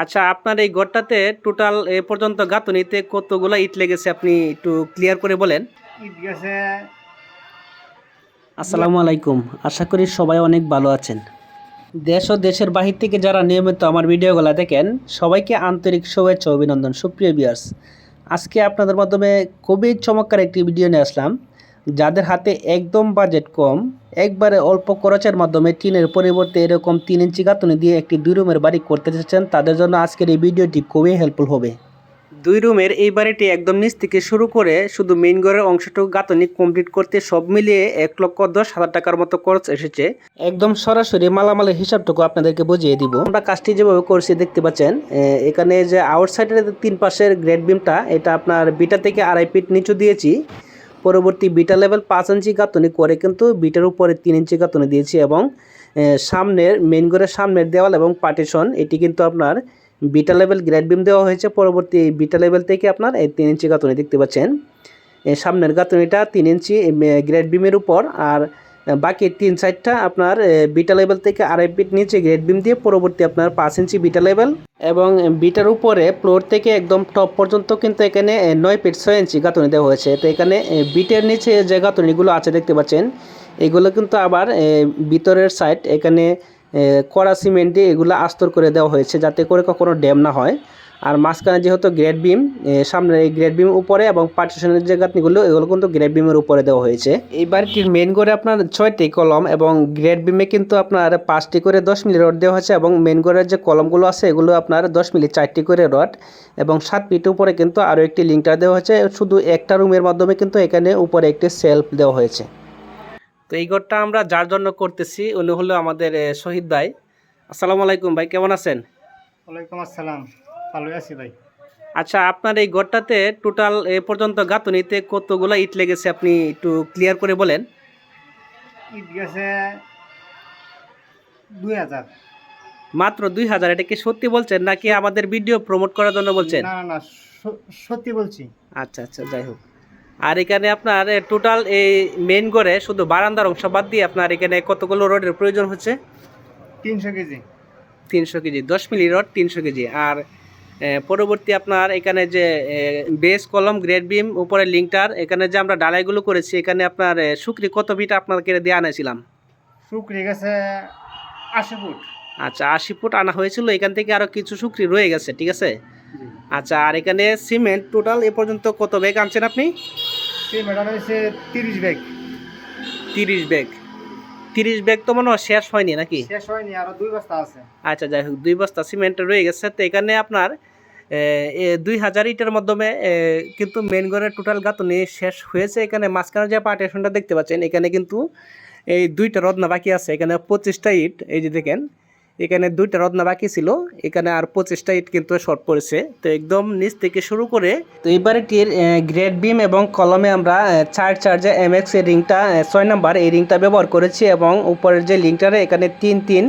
আচ্ছা আপনার এই ঘরটাতে টোটাল এ পর্যন্ত গাঁথনিতে কতগুলো ইট লেগেছে আপনি একটু ক্লিয়ার করে বলেন? ইট গেছে। আসসালামু আলাইকুম। আশা করি সবাই অনেক ভালো আছেন। দেশ ও দেশের বাহির থেকে যারা নিয়মিত আমার ভিডিওগুলো দেখেন সবাইকে আন্তরিক শুভেচ্ছা অভিনন্দন। সুপ্রিয় বিয়ার্স আজকে আপনাদের মাধ্যমে খুবই চমৎকার একটি ভিডিও নিয়ে আসলাম। যাদের হাতে একদম বাজেট কম, একবারে অল্প খরচের মাধ্যমে টিনের পরিবর্তে এরকম তিন ইঞ্চি গাঁথনি দিয়ে একটি দুই রুমের বাড়ি করতে চাচ্ছেন, তাদের জন্য আজকের এই ভিডিওটি খুবই হেল্পফুল হবে। দুই রুমের এই বাড়িটি একদম নিচ থেকে শুরু করে শুধু মেইন ঘরের অংশটুকু গাঁথনি কমপ্লিট করতে সব মিলিয়ে এক লক্ষ দশ হাজার টাকার মতো খরচ এসেছে। একদম সরাসরি মালামালের হিসাবটুকু আপনাদেরকে বুঝিয়ে দিব। আমরা কাজটি যেভাবে করছি দেখতে পাচ্ছেন এখানে যে আউটসাইডের তিন পাশের গ্রেড বিমটা এটা আপনার বিটা থেকে আড়াই ফিট নিচু দিয়েছি। পরবর্তী বিটা লেভেল পাঁচ ইঞ্চি গাঁথনি করে কিন্তু বিটার উপরে তিন ইঞ্চি গাঁথনি দিয়েছি এবং সামনের মেন ঘরের সামনের দেওয়াল এবং পার্টিশন এটি কিন্তু আপনার বিটা লেভেল গ্রেড বিম দেওয়া হয়েছে। পরবর্তী বিটা লেভেল থেকে আপনার এই তিন ইঞ্চি গাঁথনি দেখতে পাচ্ছেন। সামনের গাঁথনিটা তিন ইঞ্চি গ্রেড বিমের উপর আর বাকি তিন সাইডটা আপনার বিটা লেভেল থেকে আড়াই ফিট নিচে গ্রেড বিম দিয়ে পরবর্তী আপনার পাঁচ ইঞ্চি বিটা লেভেল এবং বিটার উপরে ফ্লোর থেকে একদম টপ পর্যন্ত কিন্তু এখানে নয় ফিট ছয় ইঞ্চি গাঁথনি দেওয়া হয়েছে। তো এখানে বিটের নিচে যে গাঁথনিগুলো আছে দেখতে পাচ্ছেন, এগুলো কিন্তু আবার ভিতরের সাইড এখানে কড়া সিমেন্ট দিয়ে এগুলো আস্তর করে দেওয়া হয়েছে যাতে করে কখনো ড্যাম না হয়। আর মাঝখানে যেহেতু গ্রেড বিম সামনে এই গ্রেড বিম উপরে এবং পার্টিশনের যে গাঁথনিগুলো, এগুলো কিন্তু গ্রেড বিমের উপরে দেওয়া হয়েছে। এই বাড়িটির মেন করে আপনার ছয়টি কলম এবং গ্রেড বিমে কিন্তু আপনার পাঁচটি করে দশ মিলি রড দেওয়া হয়েছে এবং মেন গোড়ের যে কলমগুলো আছে, এগুলো আপনার দশ মিলি চারটি করে রড এবং সাত ফিট উপরে কিন্তু আরও একটি লিঙ্কটার দেওয়া হয়েছে। শুধু একটা রুমের মাধ্যমে কিন্তু এখানে উপরে একটি সেলফ দেওয়া হয়েছে। তো এই ঘরটা আমরা যার জন্য করতেছি, উনি হলো আমাদের শহীদ ভাই। আসসালামু আলাইকুম ভাই, কেমন আছেন? ওয়ালাইকুম আসসালাম। ভালোই আছি ভাই। আচ্ছা আপনার এই ঘরটাতে টোটাল এ পর্যন্ত গাঁথনিতে কতগুলো ইট লেগেছে আপনি একটু ক্লিয়ার করে বলেন? ইট গেছে দুই হাজার। মাত্র দুই হাজার এটা কি সত্যি বলছেন নাকি আমাদের ভিডিও প্রমোট করার জন্য বলছেন? না না সত্যি বলছি। আচ্ছা আচ্ছা যাই হোক। আর এখানে আপনার টোটাল এই মেন ঘরে শুধু বারান্দার অংশ বাদ দিয়ে আপনার এখানে কতগুলো রোডের প্রয়োজন হচ্ছে? তিনশো কেজি। তিনশো কেজি দশ মিলি রড তিনশো কেজি। আর পরবর্তী আপনার এখানে যে বেস কলম গ্রেড বিম উপরে লিঙ্কটার এখানে যে আমরা ডালাইগুলো করেছি এখানে আপনার শুকরি কত ফিট আপনাকে দিয়ে আনাইছিলাম শুকরি গেছে আশি ফুট। আচ্ছা আশি ফুট আনা হয়েছিল এখান থেকে আরও কিছু শুকরি রয়ে গেছে ঠিক আছে? আচ্ছা আর এখানে সিমেন্ট টোটাল এ পর্যন্ত কত ব্যাগ আনছেন আপনি? সেই মেডাল হয়েছে তিরিশ ব্যাগ তিরিশ ব্যাগ তিরিশ ব্যাগ তো মনে হয় শেষ হয়নি নাকি? শেষ হয়নি আরও দুই বস্তা আছে। আচ্ছা যাই হোক দুই বস্তা সিমেন্ট রয়ে গেছে। তো এখানে আপনার দুই হাজার ইটের মাধ্যমে কিন্তু মেন ঘরের টোটাল গাঁথনি শেষ হয়েছে। এখানে মাঝখানে যে পার্টিশনটা দেখতে পাচ্ছেন এখানে কিন্তু এই দুইটা রত্না বাকি আছে। এখানে পঁচিশটা ইট এই যে দেখেন এখানে দুইটা রত্না বাকি ছিল। এখানে আর পঁচিশটা ইট কিন্তু শর্ট পড়েছে। তো একদম নিচ থেকে শুরু করে তো এই বাড়িটির গ্রেড বিম এবং কলমে আমরা চার চার্জে এম এক্সের রিংটা ছয় নাম্বার এই রিংটা ব্যবহার করেছি এবং উপরের যে লিঙ্কটা এখানে তিন তিন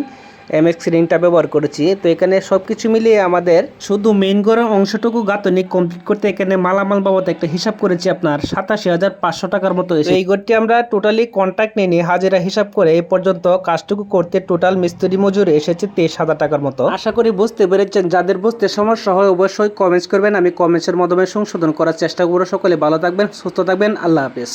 এম এক্স রিংটা ব্যবহার করেছি। তো এখানে সব কিছু মিলিয়ে আমাদের শুধু মেইন ঘরের অংশটুকু গাঁথনি কমপ্লিট করতে এখানে মালামাল বাবদ একটা হিসাব করেছি আপনার সাতাশি হাজার পাঁচশো টাকার মতো এই ঘরটি আমরা টোটালি কন্ট্যাক্ট নিয়ে নিয়ে হাজিরা হিসাব করে এই পর্যন্ত কাজটুকু করতে টোটাল মিস্ত্রি মজুরি এসেছে তেইশ হাজার টাকার মতো। আশা করি বুঝতে পেরেছেন। যাদের বুঝতে সমস্যা হয় অবশ্যই কমেন্টস করবেন। আমি কমেন্টসের মাধ্যমে সংশোধন করার চেষ্টা করব। সকলে ভালো থাকবেন সুস্থ থাকবেন। আল্লাহ হাফেজ।